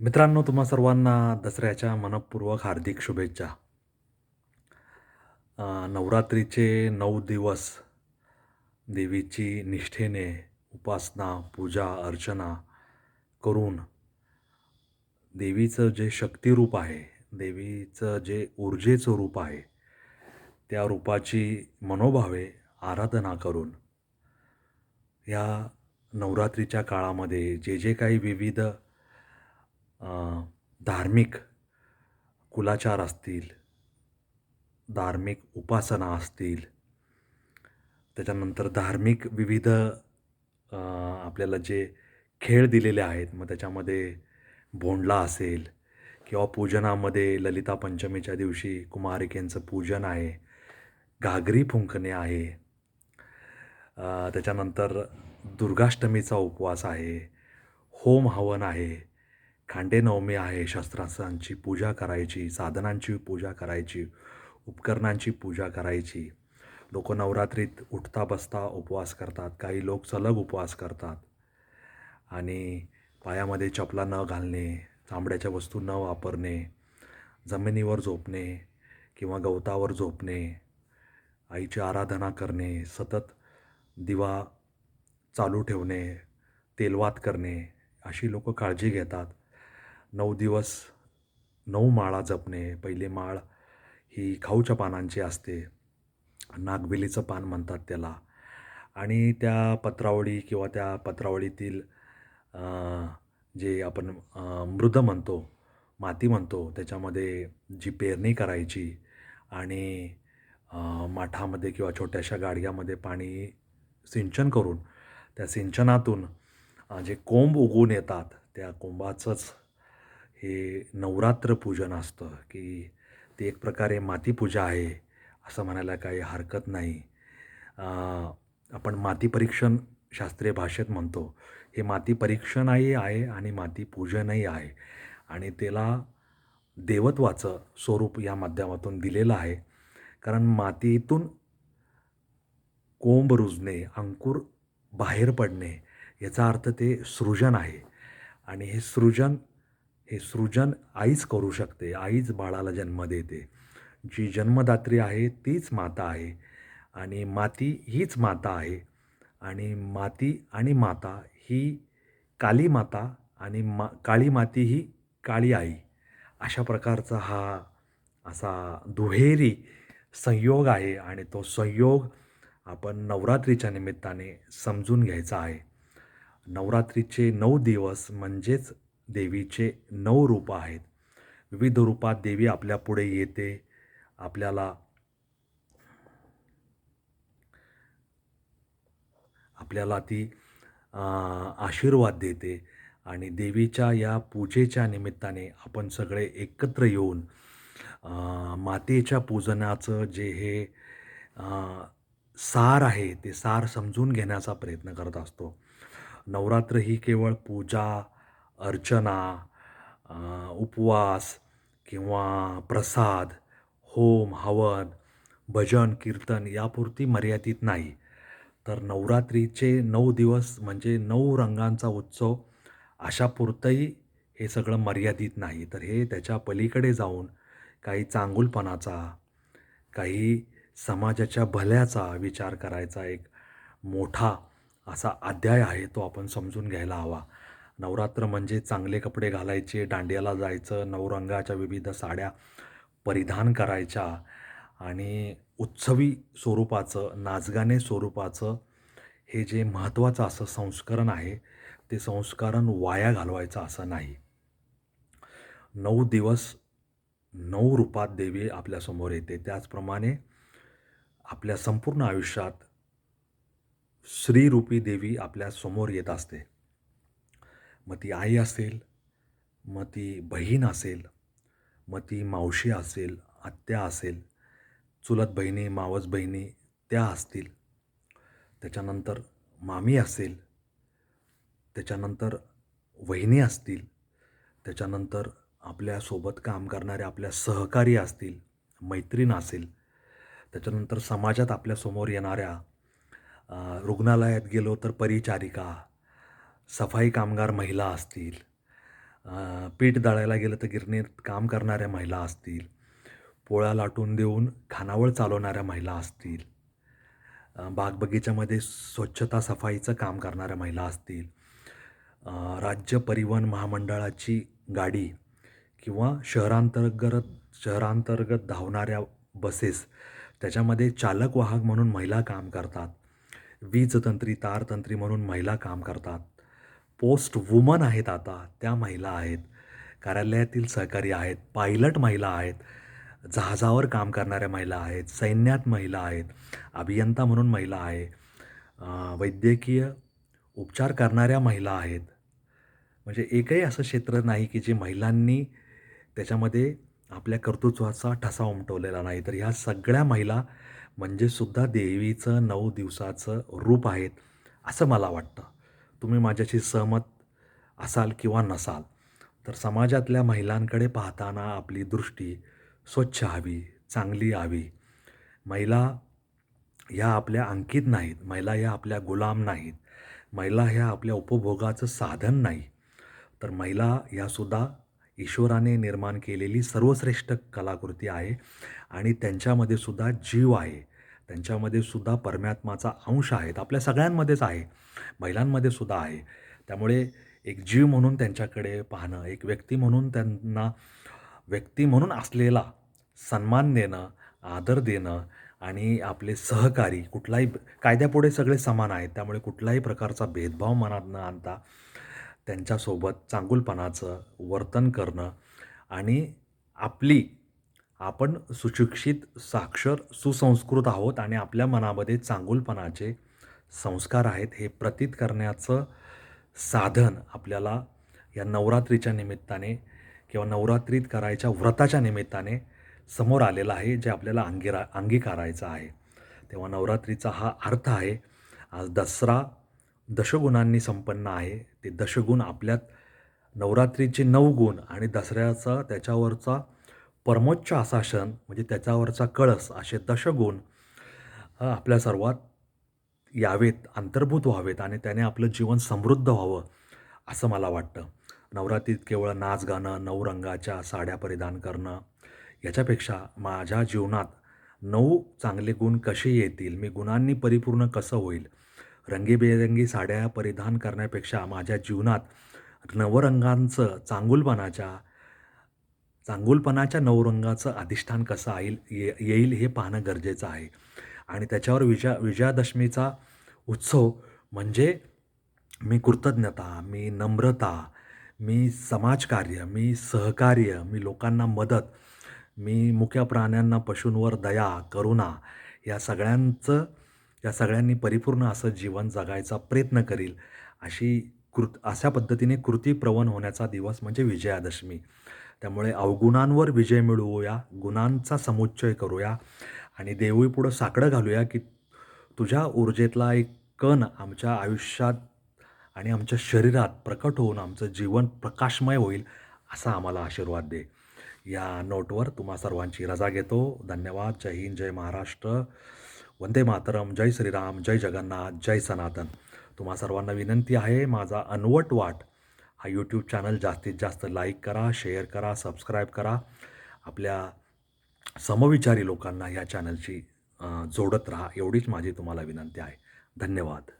मित्रांनो तुम्हा सर्वांना दसऱ्याच्या मनःपूर्वक हार्दिक शुभेच्छा. नवरात्रीचे नऊ दिवस देवीची निष्ठेने उपासना पूजा अर्चना करून देवीचं जे शक्तिरूप आहे देवीचं जे ऊर्जेचं रूप आहे त्या रूपाची मनोभावे आराधना करून या नवरात्रीच्या काळामध्ये जे जे काही विविध धार्मिक कुलाचार असतील धार्मिक उपासना असतील त्याच्यानंतर धार्मिक विविध आपल्याला जे खेळ दिलेले आहेत मग त्याच्यामध्ये भोंडला असेल किंवा पूजनामध्ये ललिता पंचमीच्या दिवशी कुमारिकेंचं पूजन आहे घागरी फुंकणे आहे त्याच्यानंतर दुर्गाष्टमीचा उपवास आहे होम हवन आहे खांडेनवमी आहे शस्त्रास्त्रांची पूजा करायची साधनांची पूजा करायची उपकरणांची पूजा करायची. लोक नवरात्रीत उठता बसता उपवास करतात काही लोक सलग उपवास करतात. आणि पायामध्ये चपला न घालणे चामड्याच्या वस्तू न वापरणे जमिनीवर झोपणे किंवा गवतावर झोपणे आईची आराधना करणे सतत दिवा चालू ठेवणे तेलवात करणे अशी लोक काळजी घेतात. नऊ दिवस नऊ माळा जपणे. पहिली माळ ही खाऊच्या पानांची असते. नागबिलीचं पान म्हणतात त्याला. आणि त्या पत्रावळी किंवा त्या पत्रावळीतील जे आपण मृद म्हणतो माती म्हणतो त्याच्यामध्ये जी पेरणी करायची आणि माठामध्ये किंवा छोट्याशा गाडग्यामध्ये पाणी सिंचन करून त्या सिंचनातून जे कोंब उगवून येतात त्या कोंबाचंच हे नवरात्र पूजन असतं की ते एक प्रकारे मातीपूजा आहे असं म्हणायला काही हरकत नाही. आपण माती परीक्षण शास्त्रीय भाषेत म्हणतो. हे माती परीक्षणही आहे आणि माती पूजनही आहे. आणि त्याला देवत्वाचं स्वरूप या माध्यमातून दिलेलं आहे. कारण मातीतून कोंब रुजणे अंकुर बाहेर पडणे याचा अर्थ ते सृजन आहे. आणि हे सृजन हे सृजन आईच करू शकते आईच बाळाला जन्म देते. जी जन्मदात्री आहे तीच माता आहे आणि माती हीच माता आहे आणि माती आणि माता ही काली माता आणि मा काळी माती ही काळी आई. अशा प्रकारचा हा असा दुहेरी संयोग आहे आणि तो संयोग आपण नवरात्रीच्या निमित्ताने समजून घ्यायचा आहे. नवरात्रीचे नऊ दिवस म्हणजेच देवीचे नऊ रूपं आहेत. विविध रूपात देवी आपल्या पुढे येते. आपल्याला आपल्याला ती आशीर्वाद देते आणि देवीच्या या पूजेच्या निमित्ताने आपण सगळे एकत्र येऊन मातेच्या पूजनाचं जे हे सार आहे ते सार समजून घेण्याचा प्रयत्न करत असतो. नवरात्र ही केवळ पूजा अर्चना उपवास किंवा प्रसाद होम हवन भजन कीर्तन यापुरती मर्यादित नाही. तर नवरात्रीचे नऊ दिवस म्हणजे नऊ रंगांचा उत्सव अशापुरतंही हे सगळं मर्यादित नाही. तर हे त्याच्या पलीकडे जाऊन काही चांगुलपणाचा काही समाजाच्या भल्याचा विचार करायचा एक मोठा असा अध्याय आहे तो आपण समजून घ्यायला हवा. नवरात्र म्हणजे चांगले कपडे घालायचे दांडियाला जायचं नवरंगाच्या विविध साड्या परिधान करायच्या आणि उत्सवी स्वरूपाचं नाचगाणे स्वरूपाचं हे जे महत्त्वाचं असं संस्करण आहे ते संस्करण वाया घालवायचं असं नाही. नऊ दिवस नऊ रूपात देवी आपल्यासमोर येते. त्याचप्रमाणे आपल्या संपूर्ण आयुष्यात श्रीरूपी देवी आपल्यासमोर येत असते. मग ती आई असेल मग ती बहीण असेल मग ती मावशी असेल आत्या असेल चुलत बहिणी मावस बहिणी त्या असतील. त्याच्यानंतर मामी असेल त्याच्यानंतर वहिनी असतील त्याच्यानंतर आपल्यासोबत काम करणारे आपल्या सहकारी असतील मैत्रीण असेल त्याच्यानंतर समाजात आपल्यासमोर येणाऱ्या रुग्णालयात गेलो तर परिचारिका सफाई कामगार महिला असतील पीठ दळायला गेलं तर गिरणीत काम करणाऱ्या महिला असतील पोळ्या लाटून देऊन खानावळ चालवणाऱ्या महिला असतील बागबगीच्यामध्ये स्वच्छता सफाईचं काम करणाऱ्या महिला असतील राज्य परिवहन महामंडळाची गाडी किंवा शहरांतर्गत शहरांतर्गत धावणाऱ्या बसेस त्याच्यामध्ये चालक वाहक म्हणून महिला काम करतात वीज तंत्री तारतंत्री म्हणून महिला काम करतात. पोस्ट वुमन आहेत आता त्या महिला आहेत. कार्यालयातील सहकारी आहेत पायलट महिला आहेत जहाजावर काम करणाऱ्या महिला आहेत सैन्यात महिला आहेत अभियंता म्हणून महिला आहे वैद्यकीय उपचार करणाऱ्या महिला आहेत. म्हणजे एकही असं क्षेत्र नाही की जे महिलांनी त्याच्यामध्ये आपल्या कर्तृत्वाचा ठसा उमटवलेला नाही. तर ह्या सगळ्या महिला म्हणजे सुद्धा देवीचं नऊ दिवसाचं रूप आहेत असं मला वाटतं. तुम्ही माझ्याशी सहमत असाल किंवा नसाल तर समाजातल्या महिलांकडे पाहताना आपली दृष्टी स्वच्छ हवी चांगली हवी. महिला ह्या आपल्या अंकित नाहीत महिला ह्या आपल्या गुलाम नाहीत महिला ह्या आपल्या उपभोगाचं साधन नाही. तर महिला ह्यासुद्धा ईश्वराने निर्माण केलेली सर्वश्रेष्ठ कलाकृती आहे आणि त्यांच्यामध्ये सुद्धा जीव आहे. त्यांच्यामध्ये सुद्धा परमात्माचा अंश आहेत. आपल्या सगळ्यांमध्येच आहे. महिलांमध्ये सुद्धा आहे. त्यामुळे एक जीव म्हणून त्यांच्याकडे पाहणं एक व्यक्ती म्हणून त्यांना व्यक्ती म्हणून असलेला सन्मान देणं आदर देणं आणि आपले सहकारी कुठलाही कायद्यापुढे सगळे समान आहेत. त्यामुळे कुठलाही प्रकारचा भेदभाव मनात न आणता त्यांच्यासोबत चांगुलपणाचं वर्तन करणं आणि आपली आपण सुशिक्षित साक्षर सुसंस्कृत आहोत आणि आपल्या मनामध्ये चांगुलपणाचे संस्कार आहेत हे प्रतीत करण्याचं साधन आपल्याला या नवरात्रीच्या निमित्ताने किंवा नवरात्रीत करायच्या व्रताच्या निमित्ताने समोर आलेलं आहे जे आपल्याला अंगिरा अंगीकारायचं आहे. तेव्हा नवरात्रीचा हा अर्थ आहे आज दसरा दशगुणांनी संपन्न आहे. ते दशगुण आपल्यात नवरात्रीचे नऊ गुण आणि दसऱ्याचा त्याच्यावरचा परमोच्च असा क्षण म्हणजे त्याच्यावरचा कळस असे दशगुण आपल्या सर्वात यावेत अंतर्भूत व्हावेत आणि त्याने आपलं जीवन समृद्ध व्हावं असं मला वाटतं. नवरात्रीत केवळ नाच गाणं नऊ रंगाच्या साड्या परिधान करणं याच्यापेक्षा माझ्या जीवनात नऊ चांगले गुण कसे येतील मी गुणांनी परिपूर्ण कसं होईल? रंगीबेरंगी साड्या परिधान करण्यापेक्षा माझ्या जीवनात नवरंगांचं चांगुलपणाच्या चांगुलपणाच्या नवरंगाचं अधिष्ठान कसं येईल ये येईल हे पाहणं गरजेचं आहे. आणि त्याच्यावर विजया विजयादशमीचा उत्सव म्हणजे मी कृतज्ञता मी नम्रता मी समाजकार्य मी सहकार्य मी लोकांना मदत मी मुख्या प्राण्यांना पशूंवर दया करुणा या सगळ्यांचं या सगळ्यांनी परिपूर्ण असं जीवन जगायचा प्रयत्न करील अशी कृत अशा पद्धतीने कृतीप्रवण होण्याचा दिवस म्हणजे विजयादशमी. त्यामुळे अवगुणांवर विजय मिळवूया गुणांचा समुच्चय करूया आणि देवीपुढं साकडं घालूया की तुझ्या ऊर्जेतला एक कण आमच्या आयुष्यात आणि आमच्या शरीरात प्रकट होऊन आमचं जीवन प्रकाशमय होईल असा आम्हाला आशीर्वाद दे. या नोटवर तुम्हा सर्वांची रजा घेतो. धन्यवाद. जय हिंद. जय महाराष्ट्र. वंदे मातरम. जय श्रीराम. जय जगन्नाथ. जय सनातन. तुम्हा सर्वांना विनंती आहे माझा अनवट वाट हा यूट्यूब चॅनल जास्तीत जास्त लाईक करा शेअर करा सबस्क्राईब करा. आपल्या समविचारी लोकांना ह्या चॅनलशी जोडत राहा एवढीच माझी तुम्हाला विनंती आहे. धन्यवाद.